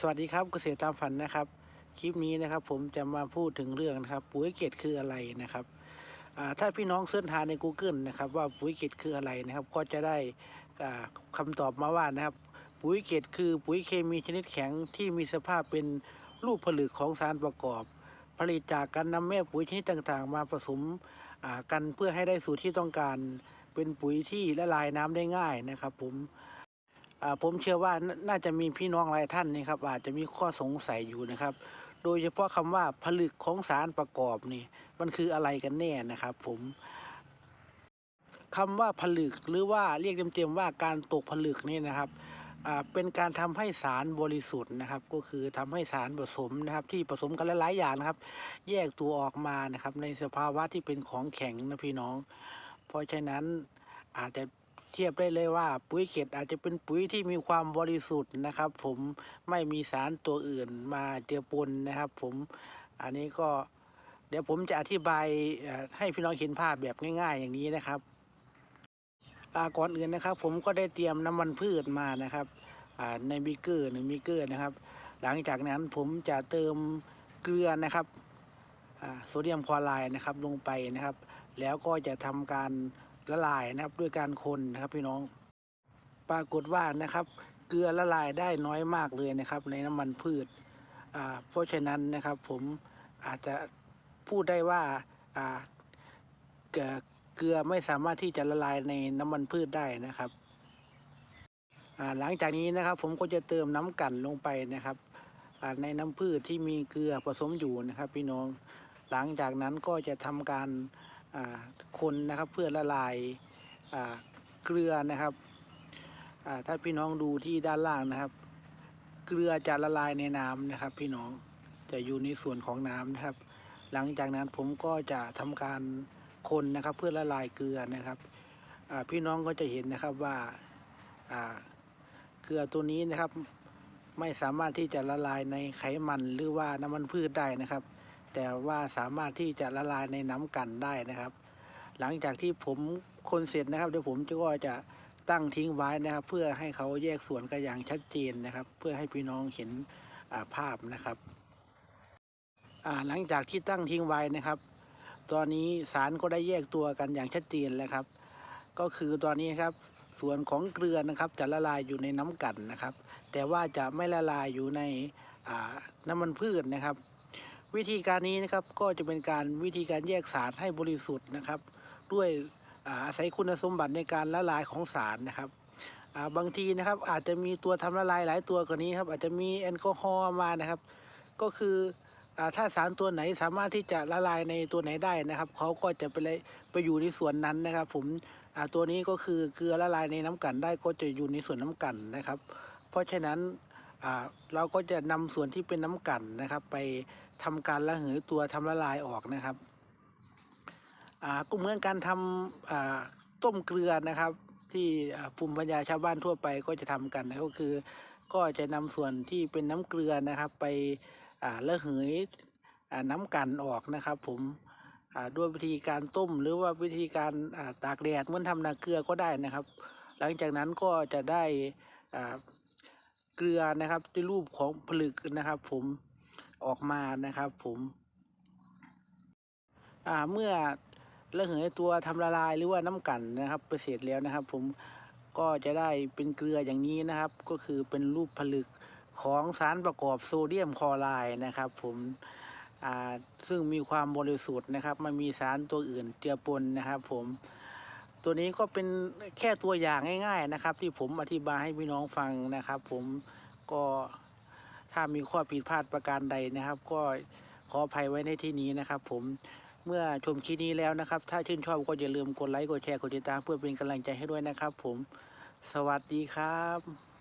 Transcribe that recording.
สวัสดีครับเกษตรตามฝันนะครับ คลิปนี้นะครับผมจะมาพูดถึงเรื่องนะครับ ปุ๋ยเกตคืออะไรนะครับถ้าพี่น้องเสิร์ชหาใน Google นะครับ ว่าปุ๋ยเกตคืออะไรนะครับ ก็จะได้อ่าคำตอบมาว่านะครับ ปุ๋ยเกตคือปุ๋ยเคมีชนิดแข็งที่มีสภาพเป็นรูปผลึกของสารประกอบ ผลิตจากการนำแม่ปุ๋ยชนิดต่างๆ มาผสมกันเพื่อให้ได้สูตรที่ต้องการ เป็นปุ๋ยที่ละลายน้ำได้ง่ายนะครับ ผม ผมเชื่อว่าน่าจะมีพี่น้องหลายท่านนี่ครับอาจจะมีข้อสงสัยอยู่นะครับ โดยเฉพาะคำว่าผลึกของสารประกอบนี่มันคืออะไรกันแน่นะครับ ผมคำว่าผลึกหรือว่าเรียกเต็มๆว่าการตกผลึกนี่นะครับเป็นการทำให้สารบริสุทธิ์นะครับ ก็คือทำให้สารผสมนะครับ ที่ผสมกันหลายๆอย่างนะครับ แยกตัวออกมานะครับ ในสภาวะที่เป็นของแข็งนะพี่น้อง เพราะฉะนั้นอาจจะ เทียบได้เลยว่าปุ๋ยเกตอาจจะเป็นปุ๋ยที่มีความบริสุทธิ์นะครับ ผมไม่มีสารตัวอื่นมาเจือปนนะครับ ผมอันนี้ก็เดี๋ยวผมจะอธิบายให้พี่น้องเห็นภาพแบบง่าย ๆ อย่างนี้นะครับก่อนอื่นนะครับ ผมก็ได้เตรียมน้ำมันพืชมานะครับในบิกเกอร์หนึ่งบิกเกอร์นะครับ หลังจากนั้นผมจะเติมเกลือนะครับโซเดียมคลอไรด์นะครับลงไปนะครับ แล้วก็จะทำการ ละลายนะครับด้วยการคนนะครับพี่น้อง ปรากฏว่านะครับ เกลือละลายได้น้อยมากเลยนะครับ ในน้ำมันพืชเพราะฉะนั้นนะครับผมอาจจะพูดได้ว่าเกลือไม่สามารถที่จะละลายในน้ำมันพืชได้นะครับหลังจากนี้นะครับผมก็จะเติมน้ำกั่นลงไปนะครับในน้ำพืชที่มีเกลือผสมอยู่นะครับ พี่น้องหลังจากนั้นก็จะทำการ คนนะครับเพื่อละลายาเกลือนะครับถ้าพี่น้องดูที่ด้านล่างนะครับ เกลือจะละลายในน้ำนะครับ พี่น้องจะอยู่ในส่วนของน้ำนะครับ หลังจากนั้นผมก็จะทำการคนนะครับเพื่อละลายเกลือนะครับพี่น้องก็จะเห็นนะครับว่าอ่าเกลือตัวนี้นะครับ ไม่สามารถที่จะละลายในไขมันหรือว่าน้ำมันพืชได้นะครับ แต่ว่าสามารถที่จะละลายในน้ำกันได้นะครับ หลังจากที่ผมคนเสร็จนะครับเดี๋ยวผมก็จะตั้งทิ้งไว้นะครับ เพื่อให้เขาแยกส่วนกันอย่างชัดเจนนะครับ เพื่อให้พี่น้องเห็นาภาพนะครับหลังจากที่ตั้งทิ้งไว้นะครับ ตอนนี้สารก็ได้แยกตัวกันอย่างชัดเจนแล้วครับ ก็คือตอนนี้ครับส่วนของเกลือนะครับจะละลายอยู่ในน้ำกันนะครับ แต่ว่าจะไม่ละลายอยู่ในน้ำมันพืชนะครับ วิธีการนี้นะครับก็จะเป็นการวิธีการแยกสารให้บริสุทธิ์นะครับ ด้วยอาศัยคุณสมบัติในการละลายของสารนะครับาบางทีนะครับอาจจะมีตัวทำละลายหลายตัวกว่านี้ครับอาจจะมีแอลกอฮอล์มานะครับ ก็คืออถ้าสารตัวไหนสามารถที่จะละลายในตัวไหนได้นะครับเขาก็จะไปเลยไปอยู่ในส่วนนั้นนะครับ ผมตัวนี้ก็คือเกลือละลายในน้ำกันได้ก็จะอยู่ในส่วนน้ำกันนะครับ เพราะฉะนั้น เราก็จะนำส่วนที่เป็นน้ำกันนะครับ ไปทำการระเหยตัวทำละลายออกนะครับอ่าก็เหมือนการทำอ่าต้มเกลือนะครับ ที่ภูมิปัญญาชาวบ้านทั่วไปก็จะทำกันนะก็คือ ก็จะนำส่วนที่เป็นน้ำเกลือนะครับ ไปอ่าระเหยน้ำกันออกนะครับ ผมด้วยวิธีการต้มหรือว่าวิธีการตากแดดเหมือนทำนาเกลือก็ได้นะครับ หลังจากนั้นก็จะได้อ่า เกลือนะครับในรูปของผลึกนะครับ ผมออกมานะครับ ผมอ่าเมื่อระเหยตัวทำละลายหรือว่าน้ำกันนะครับไปเสร็จแล้วนะครับ ผมก็จะได้เป็นเกลืออย่างนี้นะครับ ก็คือเป็นรูปผลึกของสารประกอบโซเดียมคลอไรด์นะครับ ผมอ่าซึ่งมีความบริสุทธิ์นะครับไม่มีสารตัวอื่นเจือปนนะครับ ผม ตัวนี้ก็เป็นแค่ตัวอย่างง่าย ๆนะครับ ที่ผมอธิบายให้พี่น้องฟังนะครับ ผมก็ถ้ามีข้อผิดพลาดประการใดนะครับ ก็ขออภัยไว้ในที่นี้นะครับ ผมเมื่อชมคลิปนี้แล้วนะครับ ถ้าชื่นชอบก็อย่าลืมกดไลค์กดแชร์กดติดตามเพื่อเป็นกำลังใจให้ด้วยนะครับ ผมสวัสดีครับ